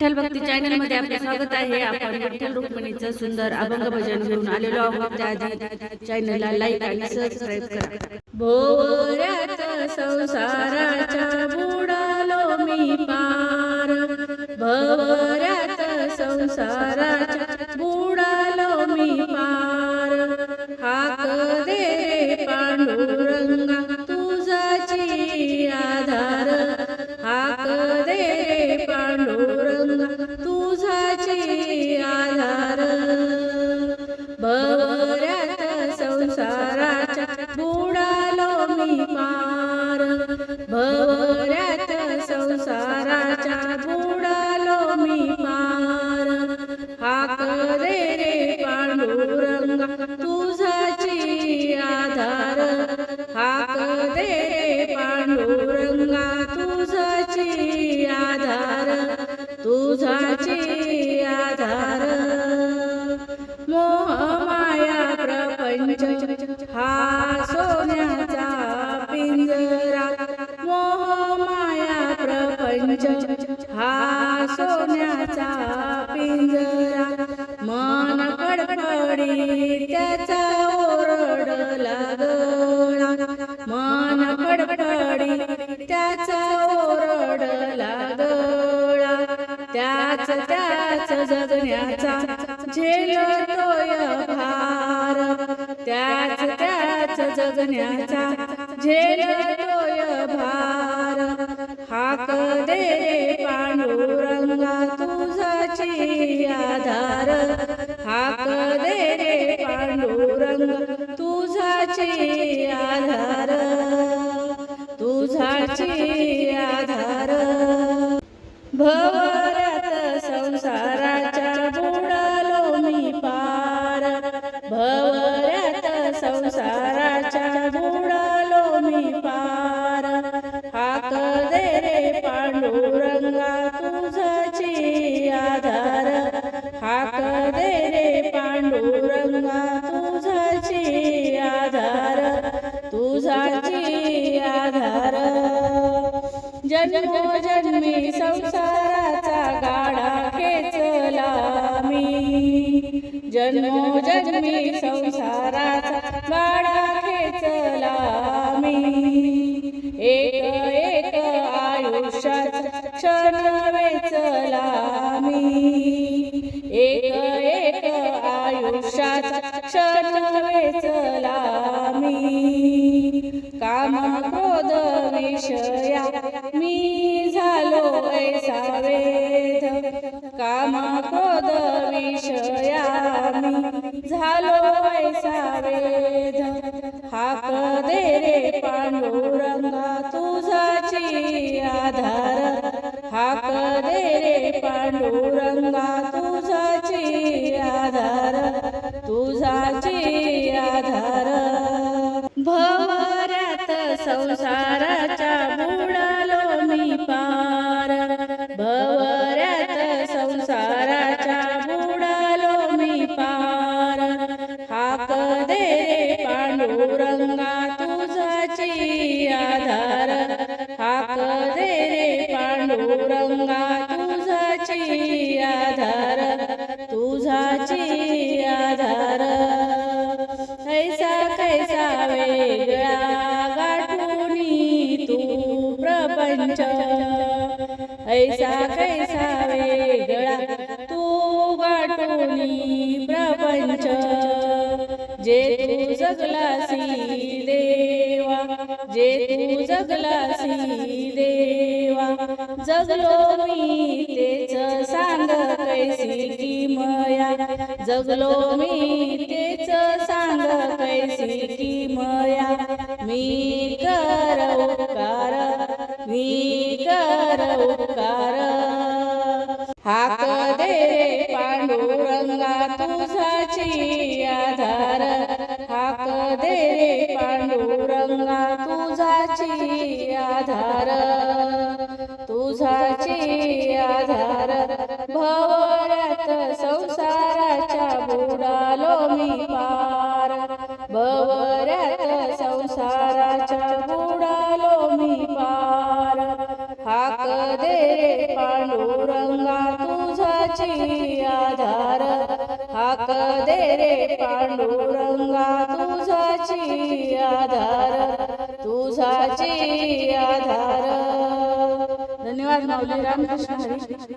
विठ्ठल भक्ती चॅनलमध्ये आपले स्वागत आहे. आपण विठ्ठल रुक्मिणीचं सुंदर अभंग भजन घेऊन आलेलो आहोत. त्याआधी चॅनलला लाईक आणि सबस्क्राईब करा. भोऱ्यात संसारात तुझाचे आधार. मोह माया प्रपंच हा सोन्याचा पिंजरा. मोह माया प्रपंच हा सोन्याचा पिंजरा. मन कडकडी त्याचा ओरडला गळा त्याच त्याच जगण्याचा झेलतोय भार. त्याच त्याच जगण्याचा झेलतोय भार. हाक दे पांडुरंगा तुझाची आधार. जन्मी संसाराचा गाडा खेचला मी. जन्मोजन्मी संसाराचा गाडा खेचला मी. एक एक आयुष्यात क्षण वेचला मी. एक एक आयुष्यात क्षण वेचला मी. काम क्रोध विषया झालो ऐसा वेध विषया झालो ऐसा हाक दे रे पांडुरंगा तुझाची आधार. हाक दे रे पांडुरंगा तुझाची आधार. तुझाची आधार. भवऱ्यात संसाराच्या भवऱ्यात संसाराच्या बुडालो मी पार. हाक दे पांडुरंगा तुझाची आधार. हाक दे पांडुरंगा तुझाची आधार. तुझाची आधार. कैसा कैसा वेगळा गाठुनी तू प्रपंच ऐसा कैसा वेगळा तू वाटोनी प्रपंच जे तू जगलासी देवा जे तू जगलासी देवा. जगलो मी तेच सांग कैसी किमया जगलो मी तेच सांग कैसी किमया मी कर मी उपकार हाक दे पांडुरंगा तुझाची आधार. हाक दे पांडुरंगा तुझाची आधार. तुझाची आधार. भव बुडालो दे पांडुरंगा तू तुझाची आधार. हाक दे रे पांडुरंगा तुझाची आधार. तुझाची आधार. धन्यवाद माऊली. रामकृष्ण